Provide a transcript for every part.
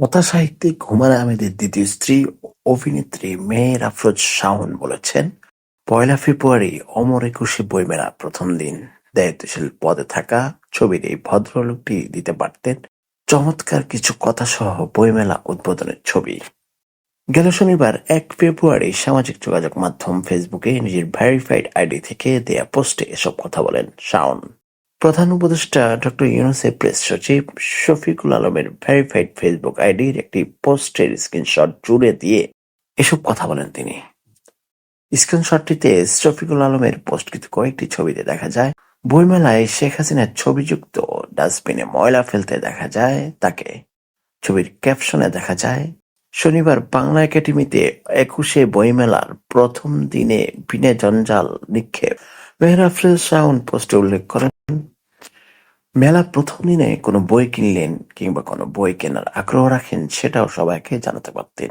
কথাসাহিত্যিক হুমায়ূন আহমেদের দ্বিতীয় স্ত্রী অভিনেত্রী মেহের আফরোজ শাওন বলেছেন, পয়লা ফেব্রুয়ারি অমর একুশে বইমেলা প্রথম দিন দায়িত্বশীল পদে থাকা ছবির এই ভদ্রলোকটি দিতে পারতেন চমৎকার কিছু কথাসহ বইমেলা উদ্বোধনের ছবি। গেল শনিবার এক ফেব্রুয়ারি সামাজিক যোগাযোগ মাধ্যম ফেসবুকে নিজের ভেরিফাইড আইডি থেকে দেয়া পোস্টে এসব কথা বলেন শাওন। প্রধান উপদেষ্টা ডক্টর ইউনূসের প্রেস সচিব শফিকুল আলমের ভেরিফাইড ফেসবুক আইডির একটি পোস্টের স্ক্রিনশট জুড়ে দিয়ে এসব কথা বলেন তিনি। স্ক্রিনশটটিতে শফিকুল আলমের পোস্টকৃত কয়েকটি ছবিতে দেখা যায়, বইমেলায় শেখ হাসিনার ছবিযুক্ত ডাস্টবিনে ময়লা ফেলতে দেখা যায় তাকে। ছবির ক্যাপশনে দেখা যায়, শনিবার বাংলা একাডেমিতে একুশে বইমেলার প্রথম দিনে বিনা জঞ্জাল নিক্ষেপ মেহের আফরোজ শাওন পোস্টে উল্লেখ করেন, মেলা প্রথম দিনে কোনো বই কিনলেন কিংবা কোনো বই কেনার আগ্রহ রাখেন সেটাও সবাইকে জানাতে পারতেন।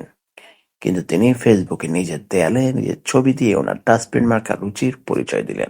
কিন্তু তিনি ফেসবুকে নিজের দেয়ালে নিজের ছবি দিয়ে ওনার ডাস্টবিন মার্কা রুচির পরিচয় দিলেন।